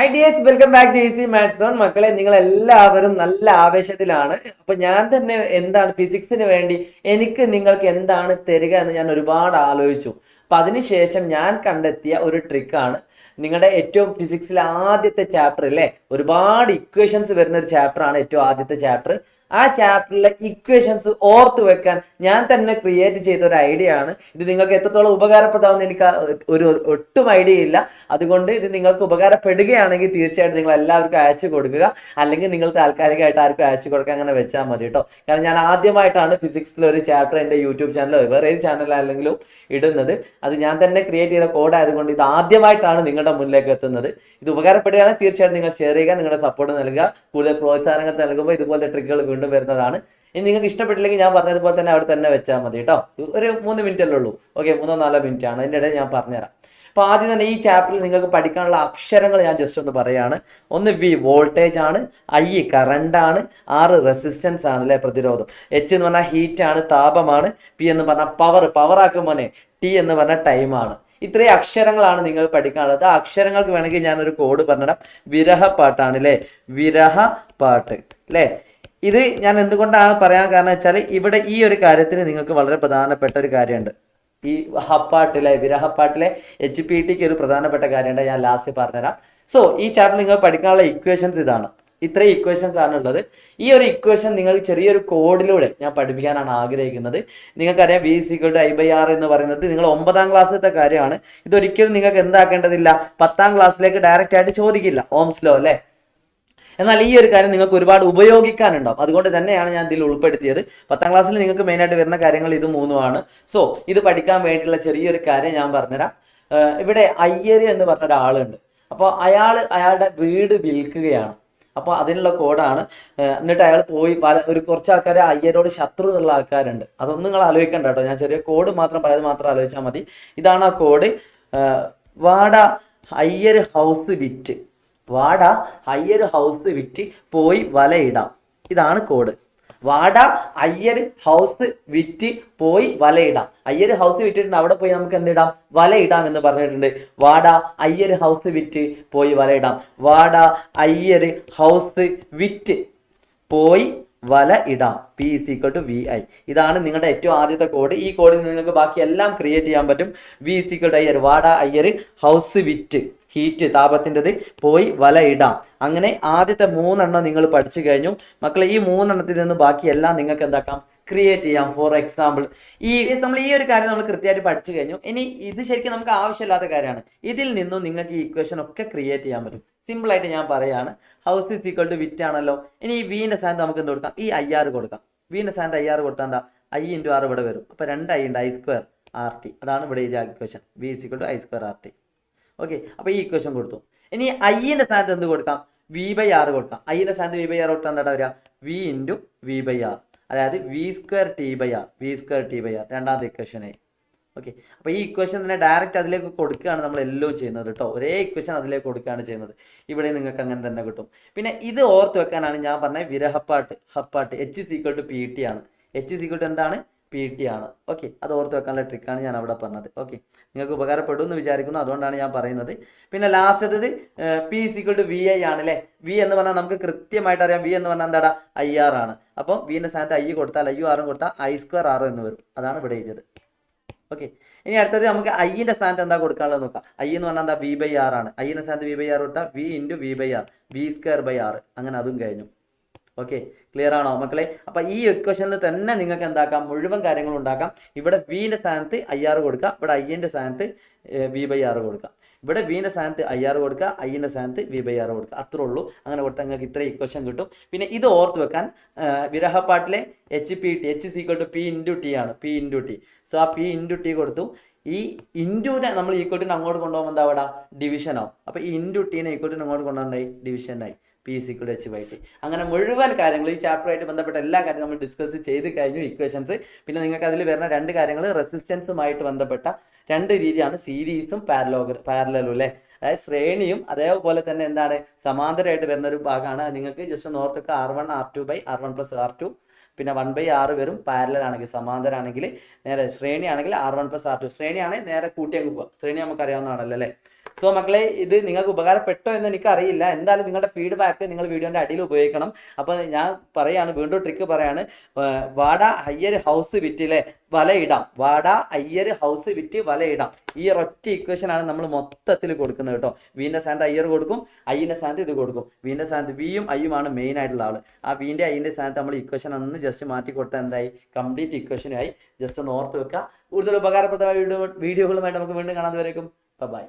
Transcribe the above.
Hi dears welcome back to easy maths on മക്കളെ നിങ്ങൾ എല്ലാവരും നല്ല ആവേശത്തിലാണ്. അപ്പൊ ഞാൻ തന്നെ എന്താണ് ഫിസിക്സിന് വേണ്ടി എനിക്ക് നിങ്ങൾക്ക് എന്താണ് തരിക എന്ന് ഞാൻ ഒരുപാട് ആലോചിച്ചു. അപ്പൊ അതിനുശേഷം ഞാൻ കണ്ടെത്തിയ ഒരു ട്രിക്കാണ് നിങ്ങളുടെ ഏറ്റവും ഫിസിക്സിലെ ആദ്യത്തെ ചാപ്റ്റർ അല്ലേ ഒരുപാട് ഇക്വേഷൻസ് വരുന്ന ഒരു ചാപ്റ്റർ ആണ് ഏറ്റവും ആദ്യത്തെ ചാപ്റ്റർ ആ ചാപ്റ്ററിലെ ഇക്വേഷൻസ് ഓർത്ത് വെക്കാൻ ഞാൻ തന്നെ ക്രിയേറ്റ് ചെയ്ത ഒരു ഐഡിയ ആണ്. ഇത് നിങ്ങൾക്ക് എത്രത്തോളം ഉപകാരപ്രദമാണെന്ന് എനിക്ക് ഒരു ഒട്ടും ഐഡിയ ഇല്ല. അതുകൊണ്ട് ഇത് നിങ്ങൾക്ക് ഉപകാരപ്പെടുകയാണെങ്കിൽ തീർച്ചയായിട്ടും നിങ്ങൾ എല്ലാവർക്കും അയച്ചു കൊടുക്കുക. അല്ലെങ്കിൽ നിങ്ങൾ താൽക്കാലികമായിട്ട് ആർക്കും അയച്ചു കൊടുക്കുക അങ്ങനെ വെച്ചാൽ മതി കേട്ടോ. കാരണം ഞാൻ ആദ്യമായിട്ടാണ് ഫിസിക്സിലെ ഒരു ചാപ്റ്റർ എന്റെ യൂട്യൂബ് ചാനലോ വേറെ ഏത് ചാനലാണെങ്കിലും ഇടുന്നത്. അത് ഞാൻ തന്നെ ക്രിയേറ്റ് ചെയ്ത കോഡ് ആയതുകൊണ്ട് ഇത് ആദ്യമായിട്ടാണ് നിങ്ങളുടെ മുന്നിലേക്ക് എത്തുന്നത്. ഇത് ഉപകാരപ്പെടുകയാണെങ്കിൽ തീർച്ചയായിട്ടും നിങ്ങൾ ഷെയർ ചെയ്യുക നിങ്ങളുടെ സപ്പോർട്ട് നൽകുക. കൂടുതൽ പ്രോത്സാഹനങ്ങൾ നൽകുമ്പോൾ ഇതുപോലത്തെ ട്രിക്കുകൾ വീണ്ടും വരുന്നതാണ്. ഇനി നിങ്ങൾക്ക് ഇഷ്ടപ്പെട്ടില്ലെങ്കിൽ ഞാൻ പറഞ്ഞതുപോലെ തന്നെ അവിടെ തന്നെ വെച്ചാൽ മതി കേട്ടോ. ഒരു മൂന്ന് മിനിറ്റ് അല്ലേ ഉള്ളൂ. ഓക്കെ മൂന്നോ നാലോ മിനിറ്റ് ആണ്. അതിന്റെ ഇടയിൽ ഞാൻ പറഞ്ഞുതരാം. അപ്പൊ ആദ്യം തന്നെ ഈ ചാപ്റ്ററിൽ നിങ്ങൾക്ക് പഠിക്കാനുള്ള അക്ഷരങ്ങൾ ഞാൻ ജസ്റ്റ് ഒന്ന് പറയാണ്. ഒന്ന് വി വോൾട്ടേജ് ആണ്. ഐ കറണ്ട് ആണ്. ആറ് റെസിസ്റ്റൻസ് ആണ് അല്ലെ? പ്രതിരോധം. എച്ച് എന്ന് പറഞ്ഞാൽ ഹീറ്റ് ആണ് താപമാണ്. പി എന്ന് പറഞ്ഞാൽ പവർ പവർ ആക്കുമ്പോനെ ടി എന്ന് പറഞ്ഞാൽ ടൈമാണ് ഇത്രയും അക്ഷരങ്ങളാണ് നിങ്ങൾ പഠിക്കാനുള്ളത്. ആ അക്ഷരങ്ങൾക്ക് വേണമെങ്കിൽ ഞാനൊരു കോഡ് പറഞ്ഞിടാം വിരഹ പാട്ടാണ് അല്ലേ? വിരഹ പാട്ട് അല്ലേ? ഇത് ഞാൻ എന്തുകൊണ്ടാണ് പറയാൻ കാരണം വെച്ചാൽ ഇവിടെ ഈ ഒരു കാര്യത്തിന് നിങ്ങൾക്ക് വളരെ പ്രധാനപ്പെട്ട ഒരു കാര്യമുണ്ട്. ഈ ഹപ്പാട്ടിലെ വിരഹപ്പാട്ടിലെ എച്ച് പി ടിക്ക് ഒരു പ്രധാനപ്പെട്ട കാര്യമുണ്ട് ഞാൻ ലാസ്റ്റ് പറഞ്ഞുതരാം. സോ ഈ ചാപ്റ്റർ നിങ്ങൾ പഠിക്കാനുള്ള ഇക്വേഷൻസ് ഇതാണ്. ഇത്രയും ഇക്വേഷൻസ് ആണ് ഉള്ളത്. ഈ ഒരു ഇക്വേഷൻ നിങ്ങൾ ചെറിയൊരു കോഡിലൂടെ ഞാൻ പഠിപ്പിക്കാനാണ് ആഗ്രഹിക്കുന്നത്. നിങ്ങൾക്കറിയാം V equal to I by R എന്ന് പറയുന്നത് നിങ്ങൾ ഒമ്പതാം ക്ലാസ്സിലത്തെ കാര്യമാണ്. ഇതൊരിക്കലും നിങ്ങൾക്ക് എന്താക്കേണ്ടതില്ല. പത്താം ക്ലാസ്സിലേക്ക് ഡയറക്റ്റ് ആയിട്ട് ചോദിക്കില്ല. ഓംസ് ലോ അല്ലേ? എന്നാൽ ഈ ഒരു കാര്യം നിങ്ങൾക്ക് ഒരുപാട് ഉപയോഗിക്കാനുണ്ടാവും. അതുകൊണ്ട് തന്നെയാണ് ഞാൻ ഇതിൽ ഉൾപ്പെടുത്തിയത്. പത്താം ക്ലാസ്സിൽ നിങ്ങൾക്ക് മെയിനായിട്ട് വരുന്ന കാര്യങ്ങൾ ഇത് മൂന്നുമാണ്. സോ ഇത് പഠിക്കാൻ വേണ്ടിയിട്ടുള്ള ചെറിയൊരു കാര്യം ഞാൻ പറഞ്ഞുതരാം. ഇവിടെ അയ്യര് എന്ന് പറഞ്ഞ ഒരാളുണ്ട്. അപ്പോൾ അയാൾ അയാളുടെ വീട് വിൽക്കുകയാണ്. അപ്പോൾ അതിനുള്ള കോഡാണ്. എന്നിട്ട് അയാൾ പോയി പല ഒരു കുറച്ച് ആൾക്കാരെ അയ്യരോട് ശത്രുതയുള്ള ആൾക്കാരുണ്ട്. അതൊന്നും നിങ്ങൾ ആലോചിക്കണ്ട കേട്ടോ. ഞാൻ ചെറിയ കോഡ് മാത്രം പറയാതെ മാത്രം ആലോചിച്ചാൽ മതി. ഇതാണ് ആ കോഡ്. വാട അയ്യര് ഹൗസ് വിറ്റ്. വാട അയ്യർ ഹൗസ് വിറ്റ് പോയി വലയിടാം. ഇതാണ് കോഡ് വാട അയ്യർ ഹൗസ് വിറ്റ് പോയി വലയിടാം. അയ്യർ ഹൗസ് വിറ്റിട്ടുണ്ട് അവിടെ പോയി നമുക്ക് എന്തിടാം? വലയിടാം എന്ന് പറഞ്ഞിട്ടുണ്ട്. വാട അയ്യർ ഹൗസ് വിറ്റ് പോയി വലയിടാം. വാട അയ്യർ ഹൗസ് വിറ്റ് പോയി വല ഇടാം. P is equal to V I ഇതാണ് നിങ്ങളുടെ ഏറ്റവും ആദ്യത്തെ കോഡ് ഈ കോഡിൽ നിങ്ങൾക്ക് ബാക്കി എല്ലാം ക്രിയേറ്റ് ചെയ്യാൻ പറ്റും. V is equal to I R vada I R ഹൗസ് വിറ്റ് ഹീറ്റ് താപത്തിന്റെത് പോയി വല ഇടാം. അങ്ങനെ ആദ്യത്തെ മൂന്നെണ്ണം നിങ്ങൾ പഠിച്ചു കഴിഞ്ഞു. മക്കളെ ഈ മൂന്നെണ്ണത്തിൽ നിന്ന് ബാക്കി എല്ലാം നിങ്ങൾക്ക് എന്താക്കാം? ക്രിയേറ്റ് ചെയ്യാം. ഫോർ എക്സാമ്പിൾ ഈ നമ്മൾ ഈ ഒരു കാര്യം നമ്മൾ കൃത്യമായിട്ട് പഠിച്ചു കഴിഞ്ഞു. ഇനി ഇത് ശരിക്കും നമുക്ക് ആവശ്യമില്ലാത്ത കാര്യമാണ്. ഇതിൽ നിന്നും നിങ്ങൾക്ക് ഈ ഇക്വേഷൻ ഒക്കെ ക്രിയേറ്റ് ചെയ്യാൻ പറ്റും. സിമ്പിൾ ആയിട്ട് ഞാൻ പറയുകയാണ് ഹൗസ് ഇസ് ഈക്വൽ ടു വിറ്റ് ആണല്ലോ. ഇനി ഈ വീന്റെ സ്ഥാനത്ത് നമുക്ക് എന്ത് കൊടുക്കാം? ഈ ഐ ആർ കൊടുക്കാം. വീന്റെ സ്ഥാനത്ത് ഐ ആർ കൊടുത്താൽ എന്താ? ഐ ഇന്റു ആർ ഇവിടെ വരും. അപ്പോൾ രണ്ട് ഐ ഉണ്ട് ഐ സ്ക്വയർ ആർ ടി അതാണ് ഇവിടെ ഈ equation V is equal to I square R T okay അപ്പോൾ ഈ ഇക്വേഷൻ കൊടുത്തു. ഇനി ഐന്റെ സ്ഥാനത്ത് എന്ത് കൊടുക്കാം? വി ബൈ ആർ കൊടുക്കാം. ഐന്റെ സ്ഥാനത്ത് വി ബൈ ആർ കൊടുത്താൽ എന്താ വരിക? V into V by R അതായത് V square T by R V square T by R രണ്ടാമത്തെ ഇക്വേഷനായി ഓക്കെ അപ്പോൾ ഈ ഇക്വേഷൻ തന്നെ ഡയറക്റ്റ് അതിലേക്ക് കൊടുക്കുകയാണ് നമ്മൾ എല്ലാം ചെയ്യുന്നത് കേട്ടോ ഒരേ ഇക്വേഷൻ അതിലേക്ക് കൊടുക്കുകയാണ് ചെയ്യുന്നത്. ഇവിടെ നിങ്ങൾക്ക് അങ്ങനെ തന്നെ കിട്ടും. പിന്നെ ഇത് ഓർത്ത് വെക്കാനാണ് ഞാൻ പറഞ്ഞ വിരഹപ്പാട്ട് ഹപ്പാട്ട്. H equal to P T ആണ്. എച്ച് സീക്വൽ ടു എന്താണ്? പി ടി ആണ്. ഓക്കെ അത് ഓർത്ത് വെക്കാനുള്ള ട്രിക്കാണ് ഞാൻ അവിടെ പറഞ്ഞത്. ഓക്കെ നിങ്ങൾക്ക് ഉപകാരപ്പെടും എന്ന് വിചാരിക്കുന്നു. അതുകൊണ്ടാണ് ഞാൻ പറയുന്നത്. പിന്നെ ലാസ്റ്റത് P equal to V I ആണ് അല്ലേ വി എന്ന് പറഞ്ഞാൽ നമുക്ക് കൃത്യമായിട്ട് അറിയാം. വി എന്ന് പറഞ്ഞാൽ എന്താടാ? ഐ ആർ ആണ്. അപ്പം വിന്റെ സ്ഥാനത്ത് ഐ കൊടുത്താൽ ഐ ആറും കൊടുത്താൽ ഐ സ്ക്വയർ ആറും എന്ന് വരും. അതാണ് ഇവിടെ എഴുതിയത്. ഓക്കെ ഇനി അടുത്തത് നമുക്ക് ഐന്റെ സ്ഥാനത്ത് എന്താ കൊടുക്കാനുള്ളത് നോക്കാം. ഐ എന്ന് പറഞ്ഞാൽ എന്താ? വി ബൈ ആർ ആണ്. ഐന്റെ സ്ഥാനത്ത് വി ബൈ ആർ കൊടുത്താൽ V into V by R V square by R അങ്ങനെ അതും കഴിഞ്ഞു. ഓക്കെ ക്ലിയർ ആണോ മക്കളെ? അപ്പൊ ഈ ഇക്വേഷനിൽ തന്നെ നിങ്ങൾക്ക് എന്താക്കാം? മുഴുവൻ കാര്യങ്ങളും ഉണ്ടാക്കാം. ഇവിടെ വിന്റെ സ്ഥാനത്ത് ഐ ആർ കൊടുക്കുക ഇവിടെ ഐന്റെ സ്ഥാനത്ത് വി ബൈ ആർ കൊടുക്കുക ഇവിടെ വിന്റെ സ്ഥാനത്ത് ഐ ആർ കൊടുക്കുക ഐന്റെ സ്ഥാനത്ത് വി ബൈ ആർ കൊടുക്കുക. അത്രേ ഉള്ളൂ. അങ്ങനെ കൊടുത്താൽ നിങ്ങൾക്ക് ഇത്ര ഇക്വേഷൻ കിട്ടും. പിന്നെ ഇത് ഓർത്ത് വെക്കാൻ വിരഹപ്പാട്ടിലെ H P T H equal to P into T ആണ്. പി ഇന്റു ടി സോ ആ പി ഇന്റു ടി കൊടുത്തു. ഈ ഇന്റുവിനെ നമ്മൾ ഈക്വൽ ടു അങ്ങോട്ട് കൊണ്ടുപോകുമ്പോൾ എന്താ അവിടെ? ഡിവിഷൻ ആവും. അപ്പോൾ ഈ ഇന്റു ടീനെ ഈക്വൽ ടു അങ്ങോട്ട് കൊണ്ടുവന്നായി ഡിവിഷനായി പി സി കൂടെ എച്ച് വൈ ടി അങ്ങനെ മുഴുവൻ കാര്യങ്ങൾ ഈ ചാപ്റ്ററായിട്ട് ബന്ധപ്പെട്ട എല്ലാ കാര്യങ്ങളും നമ്മൾ ഡിസ്കസ് ചെയ്ത് കഴിഞ്ഞു ഇക്വേഷൻസ് പിന്നെ നിങ്ങൾക്ക് അതിൽ വരുന്ന രണ്ട് കാര്യങ്ങൾ റെസിസ്റ്റൻസുമായിട്ട് ബന്ധപ്പെട്ട രണ്ട് രീതിയാണ് സീരീസും പാരലോഗർ പാരലലും അല്ലേ? അതായത് ശ്രേണിയും അതേപോലെ തന്നെ എന്താണ്? സമാന്തരമായിട്ട് വരുന്ന ഒരു ഭാഗമാണ് നിങ്ങൾക്ക് just നോർത്തൊക്കെ R one R two by R one plus R two പിന്നെ വൺ ബൈ ആറ് വരും പാരലൽ ആണെങ്കിൽ സമാന്തരാണെങ്കിൽ നേരെ ശ്രേണി ആണെങ്കിൽ R one plus R two ശ്രേണിയാണെങ്കിൽ നേരെ കൂട്ടി അങ്ങ് പോവാം. ശ്രേണി നമുക്ക് അറിയാവുന്നതാണല്ലോ അല്ലേ? സോ മക്കളെ ഇത് നിങ്ങൾക്ക് ഉപകാരപ്പെട്ടോ എന്ന് എനിക്ക് അറിയില്ല എന്തായാലും നിങ്ങളുടെ ഫീഡ്ബാക്ക് നിങ്ങൾ വീഡിയോന്റെ അടിയിൽ ഉപയോഗിക്കണം. അപ്പോൾ ഞാൻ പറയാണ് വീണ്ടും ട്രിക്ക് പറയാണ്. വാട ഹയ്യർ ഹൗസ് വിറ്റിലെ വലയിടാം. വാട അയ്യർ ഹൗസ് വിറ്റ് വലയിടാം. ഈ ഒറ്റ ഇക്വേഷൻ ആണ് നമ്മൾ മൊത്തത്തിൽ കൊടുക്കുന്നത് കേട്ടോ. വീന്റെ സ്ഥാനത്ത് അയ്യർ കൊടുക്കും അയ്യന്റെ സ്ഥാനത്ത് ഇത് കൊടുക്കും. വീന്റെ സ്ഥാനത്ത് വിയും അയ്യുമാണ് മെയിൻ ആയിട്ടുള്ള ആൾ. ആ വീന്റെ അയ്യന്റെ സ്ഥാനത്ത് നമ്മൾ ഇക്വേഷൻ അന്ന് ജസ്റ്റ് മാറ്റി കൊടുത്താൽ എന്തായി? കംപ്ലീറ്റ് ഇക്വേഷനായി ജസ്റ്റ് ഒന്ന് ഓർത്ത് വെക്കുക. കൂടുതൽ ഉപകാരപ്രദമായ വീഡിയോ വീഡിയോകളുമായിട്ട് നമുക്ക് വീണ്ടും കാണാൻ വരേക്കും ബൈ